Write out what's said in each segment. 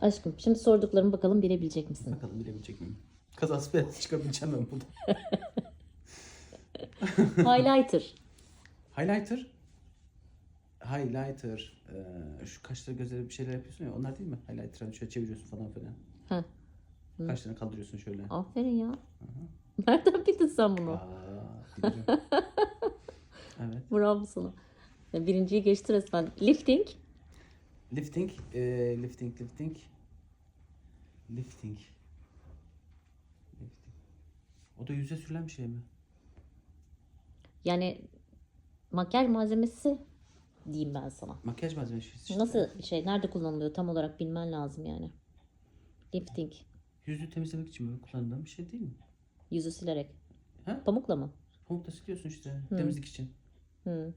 Aşkım şimdi sorduklarımı bakalım bilebilecek misin? Bakalım bilebilecek miyim? Kazası belası çıkabileceğim ben burada. Highlighter. Highlighter. Highlighter. Ee, şu kaşları gözleri bir şeyler yapıyorsun ya onlar değil mi? Highlighter hani şöyle çeviriyorsun falan filan. Heh. Kaşlarını kaldırıyorsun şöyle. Aferin ya. Nereden bildin sen bunu? Aa, bilirim. evet. Bravo sana. Birinciyi geçti resmen. Lifting. Lifting. E, lifting, lifting. Lifting. Lifting. O da yüze sürülen bir şey mi? Yani makyaj malzemesi diyeyim ben sana. Makyaj malzemesi işte. Nasıl bir şey? Nerede kullanılıyor tam olarak bilmen lazım yani. Lifting. Yüzü temizlemek için böyle kullanılan bir şey değil mi? Yüzü silerek. Ha? Pamukla mı? Pamukla siliyorsun işte temizlik için. Hı.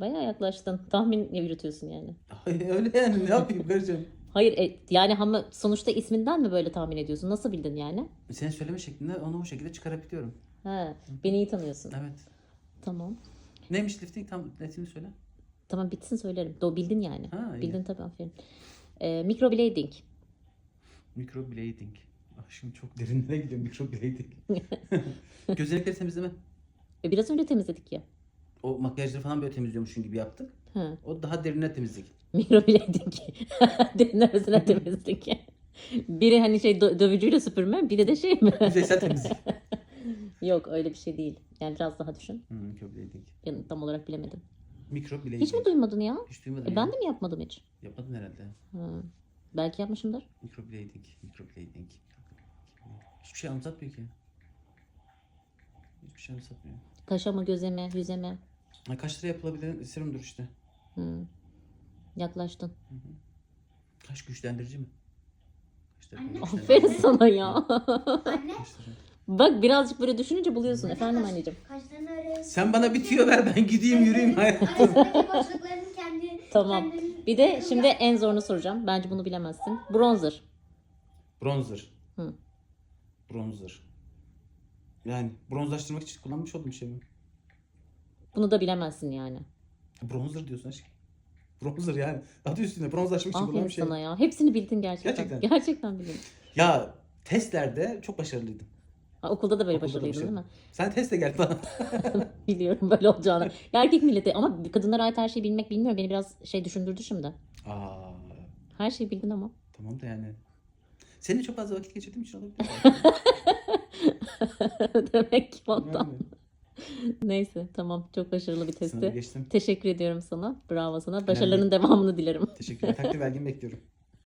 Bayağı yaklaştın. Tahmin yürütüyorsun yani. Öyle yani ne yapayım karıcığım? Hayır e, yani ama sonuçta isminden mi böyle tahmin ediyorsun? Nasıl bildin yani? Senin söyleme şeklinde onu o şekilde çıkarabiliyorum. He, beni iyi tanıyorsun. Evet. Tamam. Neymiş lifting tam netini söyle. Tamam bitsin söylerim. Do bildin yani. Ha, iyi. bildin tabii aferin. Ee, microblading. Microblading. Ah, şimdi çok derinlere gidiyor microblading. Gözenekleri temizleme. E, biraz önce temizledik ya. O makyajları falan böyle temizliyormuşsun gibi yaptık. Hı. O daha derine temizlik. Microblading. Derinlemesine temizlik. Biri hani şey dö- dövücüyle süpürme, biri de şey mi? Yüzeysel temizlik. Yok öyle bir şey değil. Yani biraz daha düşün. Hmm, microblading. Ben tam olarak bilemedim. Microblading. Hiç mi duymadın ya? Hiç duymadım E, ben de mi yapmadım hiç? Yapmadın herhalde. Hı. Belki yapmışımdır. Microblading. Microblading. Hiçbir şey anlatmıyor ki. Hiçbir şey anlatmıyor. Kaşa mı, göze mi, yüze mi? Ha, kaç lira yapılabilen serumdur işte. Hı. Yaklaştın. Kaş güçlendirici mi? Anne. Aferin sana ya. Anne. Bak birazcık böyle düşününce buluyorsun. Efendim anneciğim. kaşlarını. Sen bana bir tüyo ver ben gideyim yürüyeyim hayatım. Arasındaki boşlukların kendi Tamam. kendini- Bir de şimdi en zorunu soracağım. Bence bunu bilemezsin. Bronzer. Bronzer. Hı. Bronzer. Yani bronzlaştırmak için kullanmış olduğum bir şey mi? Bunu da bilemezsin yani. Bronzer diyorsun aşkım. Bronzer yani. Adı üstünde bronzlaşmak için Aferin bir şey. sana ya. Hepsini bildin gerçekten. Gerçekten. Gerçekten bildin. Ya testlerde çok başarılıydım. Ha, okulda da böyle Okulda da başarılıydın değil mi? Sen testle gel bana. Biliyorum böyle olacağını. Ya erkek milleti ama kadınlara ait her şeyi bilmek bilmiyorum. Beni biraz şey düşündürdü şimdi. Aa, Her şeyi bildin ama. tamam da yani. Seninle çok fazla vakit geçirdiğim için olabilir. Yani. Neyse tamam. Çok başarılı bir testti. geçtim. Teşekkür ediyorum sana. Bravo sana. Başarılarının devamını dilerim. Teşekkürler. Takdir belgemi bekliyorum.